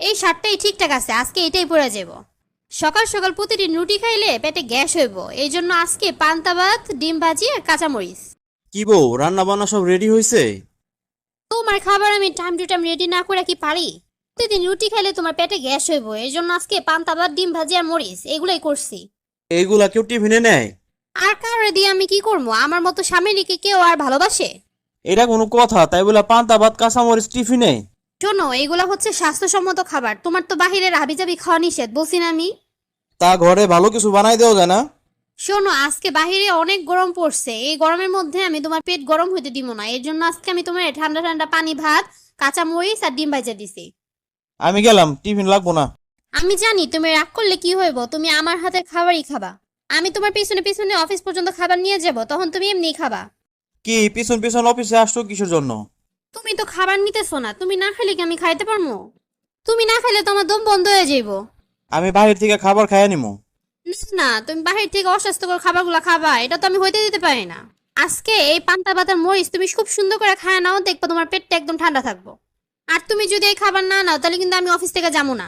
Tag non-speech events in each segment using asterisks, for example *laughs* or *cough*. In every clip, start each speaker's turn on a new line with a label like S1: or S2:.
S1: এই শার্টটাই ঠিকঠাক আছে আজকে এটাই পরে যাব। সকাল সকাল প্রতিদিন রুটি খাইলে পেটে গ্যাস হইব এই জন্য আজকে পান্তা ভাত ডিম ভাজি আর কাঁচামরিচ।
S2: কি বউ রান্না বান্না সব রেডি হয়েছে
S1: তোমার খাবার আমি টাইম টু টাইম রেডি না করে কি পারি? প্রতিদিন রুটি খাইলে তোমার পেটে গ্যাস হইব এই জন্য আজকে পান্তা ভাত ডিম ভাজি আর মরিচ এগুলাই করছি।
S2: এইগুলা কেউ টিফিনে নেয়?
S1: আর কারোর দিয়ে আমি কি করব? আমার মতো স্বামীকে কেউ আর ভালোবাসে?
S2: এটা কোনো কথা তাই বলে পান্তা ভাত কাঁচামরিচ টিফিনে?
S1: শোনো এগুলা হচ্ছে স্বাস্থ্যসম্মত খাবার। তোমার তো বাহিরের হাবিজাবি খাওয়া নিষেধ বলছি না আমি।
S2: তা ঘরে ভালো কিছু বানাই দেওয়া যায় না?
S1: শোনো আজকে বাহিরে অনেক গরম পড়ছে। এই গরমের মধ্যে আমি তোমার পেট গরম হইতে দিব না। এর জন্য আজকে আমি তোমার ঠান্ডা ঠান্ডা পানি ভাত কাঁচা মরিচ আর ডিম ভাজা দিছি।
S2: আমি গেলাম টিফিন লাগবো না।
S1: আমি জানি তুমি রাগ করলে কি হইব? তুমি আমার হাতের খাবারই খাবা। আমি তোমার পিছনে পিছনে অফিস পর্যন্ত খাবার নিয়ে যাব তখন তুমি এমনি খাবা।
S2: কি পিছন পিছন অফিসে আসছো কিসের জন্য?
S1: তুমি তো খাবার নিতেছো না তুমি না খেলে কি আমি খাইতে পারব তুমি না খেলে তো আমার দম বন্ধ হয়ে যাইব।
S2: আমি বাহির থেকে খাবার খাইয়া নিমু।
S1: না তুমি বাহির থেকে অস্বাস্থ্যকর খাবারগুলো খাবা এটা তো আমি হইতে দিতে পারি না। আজকে এই পান্তা পাতার মরিচ তুমি খুব সুন্দর করে খায় নাও দেখব তোমার পেটটা একদম ঠান্ডা থাকব। আর তুমি যদি এই খাবার না নাও তাহলে কিন্তু আমি অফিস থেকে যাব না।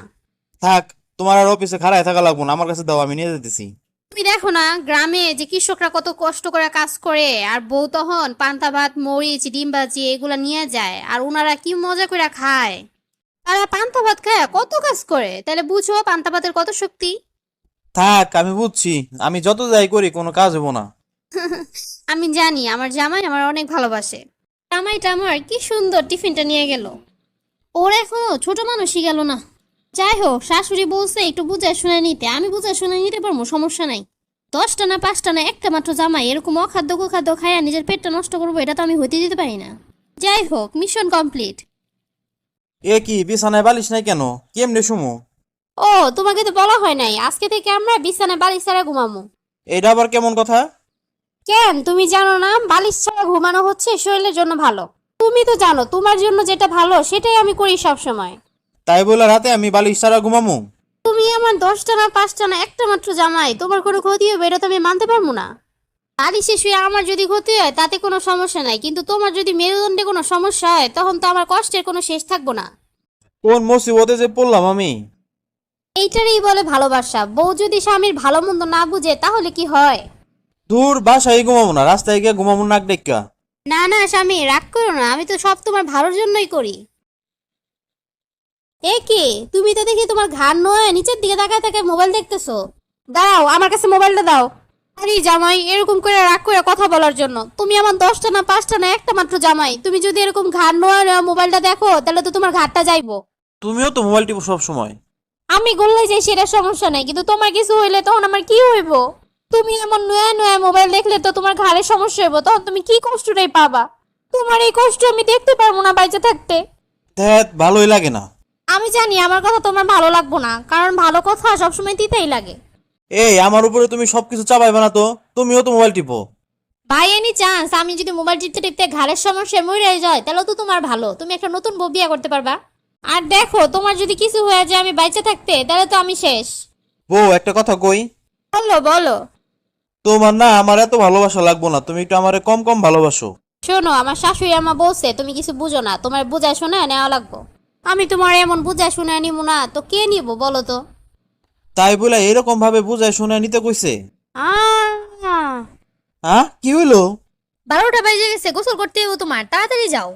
S2: থাক তোমার আর অফিসে খাড়ায় থাকা লাগবো না আমার কাছে দাও আমি নিয়ে যেতেছি
S1: তুমি দেখো না গ্রামে যে কৃষকরা কত কষ্ট করে কাজ করে আর বউ তখন পান্তা ভাত মরিচ ডিম ভাজি এগুলা নিয়ে যায় আর ওনারা কি মজা করে খায়? তারা পান্তা ভাত খায় কত কাজ করে? তাহলে বুঝো পান্তা ভাতের কত শক্তি।
S2: থাক আমি বুঝছি। আমি যত যাই করি কোনো কাজ হব না। *laughs*
S1: আমি জানি আমার জামাই আমার অনেক ভালোবাসে। জামাইটা আমার কি সুন্দর টিফিনটা নিয়ে গেল। ওর এখনও ছোট মানুষই গেল না। যাই হোক শাশুড়ি বলছে একটু বুঝায় শুনে নিতে। আমি বুঝায় শুনে নিতে পারব সমস্যা নাই। দশটা না পাঁচটা না একটা মাত্র জামাই এরকম অখাদ্য কুখাদ্য খাইয়া নিজের পেটটা নষ্ট করব এটা তো আমি হইতে দিতে পারি না। যাই হোক মিশন কমপ্লিট।
S2: এ কি বিছানায় বালিশ নাই কেন? কেমনে শুমু?
S1: ও তোমাকে তো বলা হয় নাই আজকে থেকে আমরা বিছানায় বালিশ ছাড়া ঘুমাবো
S2: এটা আবার কেমন কথা?
S1: কেন তুমি জানো না বালিশ ছাড়া ঘুমানো হচ্ছে শরীরের জন্য ভালো। তুমি তো জানো তোমার জন্য যেটা ভালো সেটাই আমি করি সব সময়
S2: তাই বলে রাতে আমি বালিশ ছাড়া ঘুমামু।
S1: তুমি আমার দশটা না পাঁচটা না একটা মাত্র জামাই তোমার কোনো ক্ষতি হবে এটা তো আমি মানতে পারব না। বালিশে শুয়ে আমার যদি ক্ষতি হয় তাতে কোনো সমস্যা নাই কিন্তু তোমার যদি মেরুদণ্ডে কোনো সমস্যা হয় তখন তো আমার কষ্টের কোনো শেষ থাকব না।
S2: কোন মুসিবতে যে পড়লাম আমি?
S1: এইটারই বলে ভালোবাসা। বউ যদি স্বামীর ভালো মন্দ না বুঝে তাহলে কি হয়?
S2: দূর বাসায় ঘুমাবো না রাস্তায় গিয়ে ঘুমাবো নাক ডেক্কা
S1: না না স্বামী রাগ করো না আমি তো সব তোমার ভালোর জন্যই করি। এ কি? তুমি তো দেখি তোমার ঘাড় নয় নিচের দিকে তাকায় তাকায় মোবাইল দেখতেছো। দাও আমার কাছে মোবাইলটা দাও। আরে জামাই এরকম করে রাগ করে কথা বলার জন্য। তুমি আমার দশটা না পাঁচটা না একটা মাত্র জামাই। তুমি যদি এরকম ঘাড় নয় মোবাইলটা দেখো তাহলে তো তোমার ঘাটটা যাইবো।
S2: তুমিও তো মোবাইল টিপো সব সময়
S1: আমি গল্লে যাই সেটা সমস্যা নাই। কিন্তু তোমার কিছু হইলে তখন আমার কি হইব? তুমি এমন নয়া নয়া মোবাইল দেখলে তো তোমার ঘাড়ের সমস্যা হইব। তখন তুমি কি কষ্টটাই পাবা? তোমার এই কষ্ট আমি দেখতে পারব না বাইচে থাকতে।
S2: ধ্যাত ভালোই লাগে না।
S1: আমি জানি আমার কথা তোমার ভালো লাগবো না কারণ ভালো কথা সবসময় তিতাই লাগে।
S2: এই আমার উপরে তুমি সবকিছু চাপাইবে না তো তুমিও তো মোবাইল টিপো।
S1: বাই এনি চান্স আমি যদি মোবাইল টিপতে টিপতে ঘাড়ের সমস্যা মরে যায় তাহলে তো তোমার ভালো তুমি একটা নতুন বউ বিয়ে করতে পারবা। আর দেখো তোমার যদি কিছু হয়ে যায় আমি বাইচে থাকতে তাহলে তো আমি শেষ।
S2: বউ একটা কথা কই?
S1: বলো বলো।
S2: তোমার না আমার এত ভালোবাসা লাগবো না তুমি একটু আমারে কম কম ভালোবাসো।
S1: শোনো আমার শাশুড়ি আমা বলছে তুমি কিছু বুঝো না তোমার বুঝায় শোনা নেওয়া লাগবো। আমি তোমার এমন বুঝায় শুনে নিব না তো কে নিব বলো তো?
S2: তাই বলে এরকম ভাবে বুঝায় শুনে নিতে কইছে?
S1: আহ,
S2: হ্যাঁ কি হইল?
S1: বারোটা বাজে গেছে গোসল করতে হইব তোমার তাড়াতাড়ি যাও।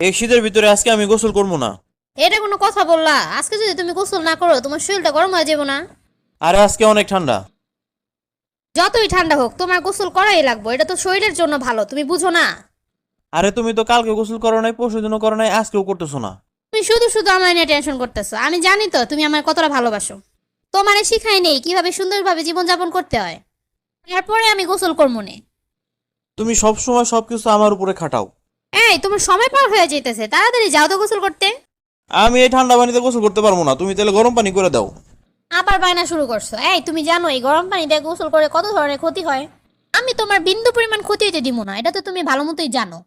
S2: এই শীতের ভিতরে আজকে আমি গোসল করব না।
S1: এটা কোনো কথা বললা আজকে যদি তুমি গোসল না করো তোমার শরীরটা গরম হয়ে যাব না।
S2: আরে আজকে অনেক ঠান্ডা।
S1: যতই ঠান্ডা হোক তোমার গোসল করাই লাগবো এটা তো শরীরের জন্য ভালো তুমি বুঝো না।
S2: আরে তুমি তো কালকে গোসল করো নাই পরশু দিনও করো নাই আজকেও করতেছো না।
S1: তুমি শুধু শুধু আমার নিয়ে টেনশন করতেছো। আমি জানি তো তুমি আমার কতটা ভালোবাসো। তোমারে শিখাই নেই কীভাবে সুন্দরভাবে জীবনযাপন করতে হয়। তারপরে আমি গোসল করব নে।
S2: তুমি সব সময় সবকিছু আমার উপরে খাটাও।
S1: এই তোমার সময় পার হয়ে যেতেছে তাড়াতাড়ি যাও তো গোসল করতে।
S2: আমি এই ঠান্ডা পানিতে গোসল করতে পারব না। তুমি তাহলে গরম পানি করে দাও।
S1: আবার বায়না শুরু করছ। এই তুমি জানো এই গরম পানি দিয়ে গোসল করে কত ধরনের ক্ষতি হয়। আমি তোমার বিন্দু পরিমাণ ক্ষতি হইতে দিব না। এটা তো তুমি ভালো মতোই জানো।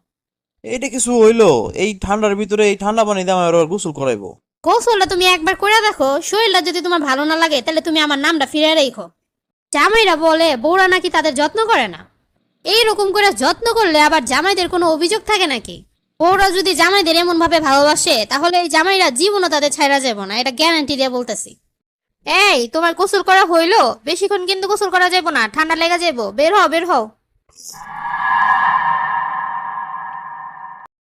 S2: এইটা কিছু হইল, এই ঠান্ডার ভিতরে এই ঠান্ডা পানি দিয়ে আমার গোসল করাইবো।
S1: গোসলটা তুমি একবার করে দেখো, শরীরটা যদি তোমার ভালো না লাগে, তাহলে তুমি আমার নামটা ফিরে রেখো। জামাইরা বলে, বউরা নাকি তাদের যত্ন করে না। এইরকম করে যত্ন করলে আবার জামাইদের কোনো অভিযোগ থাকে নাকি? ওরা যদি জামাইদের এমন ভাবে ভালোবাসে, তাহলে এই জামাইরা জীবনও তাদের ছাইরা যাব না, এটা গ্যারান্টি দিয়ে বলতেছি। এই, তোমার গোসল করা হইল? বেশিক্ষণ কিন্তু গোসল করা যাব না, ঠান্ডা লেগে যাব বের হও বের হও।